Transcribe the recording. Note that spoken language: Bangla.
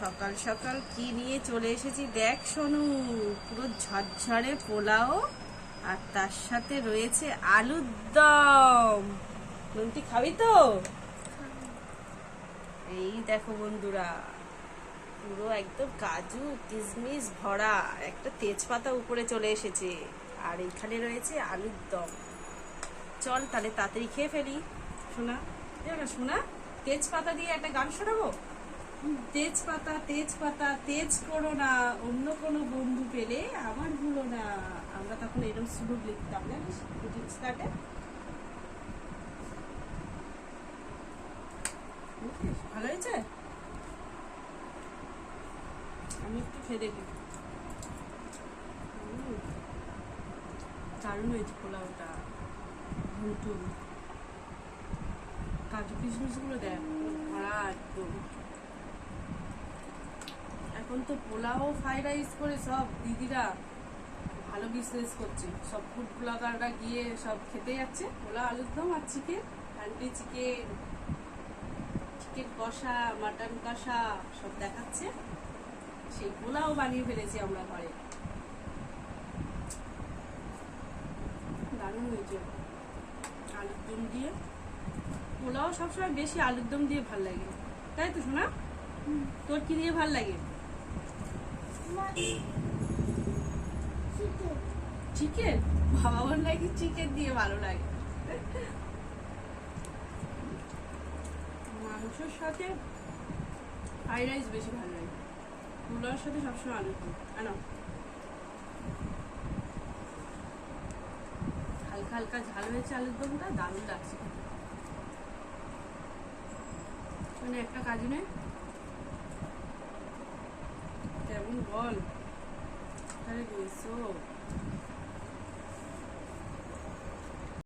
সকাল সকাল কি নিয়ে চলে এসেছি? দেখ সোনু, পুরো ঝরঝরে পোলাও আর তার সাথে রয়েছে আলুর দম। নুনটি খাবি তো? এই দেখো বন্ধুরা, পুরো একদম কাজু কিশমিশ ভরা, একটা তেজপাতা উপরে চলে এসেছে। আর এখানে রয়েছে আলুর দম। চল তাহলে তাড়াতাড়ি খেয়ে ফেলি। শোনা শোনা তেজপাতা দিয়ে একটা গান শোনাবো? তেজপাতা তেজপাতা, তেজ করো না, অন্য কোনো বন্ধু পেলে আমার ভুলো না। আমরা তখন এরকম সুলুক লিখতাম, জানিস? কার্ডে ভালো হয়েছে? আমি একটু খেয়ে দেখি। দারুণ হয়েছে পোলাওটা ঘুমটু কাজু কিশমিশগুলো দেখ, ভরা একদম। এখন তো পোলাও ফ্রাইড রাইস করে সব দিদিরা ভালো বিজনেস করছে। সব ফুড ব্লগাররা গিয়ে সব খেতে যাচ্ছে। পোলাও আলুর দম আর চিকেন হান্ডি চিকেন চিকেন কষা মাটন কষা সব দেখাচ্ছে। সেই পোলাও বানিয়ে ফেলেছি আমরা ঘরে। দারুণ হয়েছে। আলুর দম দিয়ে। পোলাও সবসময় বেশি আলুর দম দিয়ে ভালো লাগে। তাই তো শোনা তোর কি দিয়ে ভালো লাগে? চিকেন বাবা বল নাকি চিকেন দিয়ে ভালো লাগে। মাংসের সাথে ফ্রাইড রাইস বেশি ভালো লাগে। পোলাওর সাথে সবসময় আলু আনো। হালকা হালকা ঝাল হয়েছে আলুর দমটা, দারুণ লাগছে মানে একটা কাজু নেই? all. Very good. So.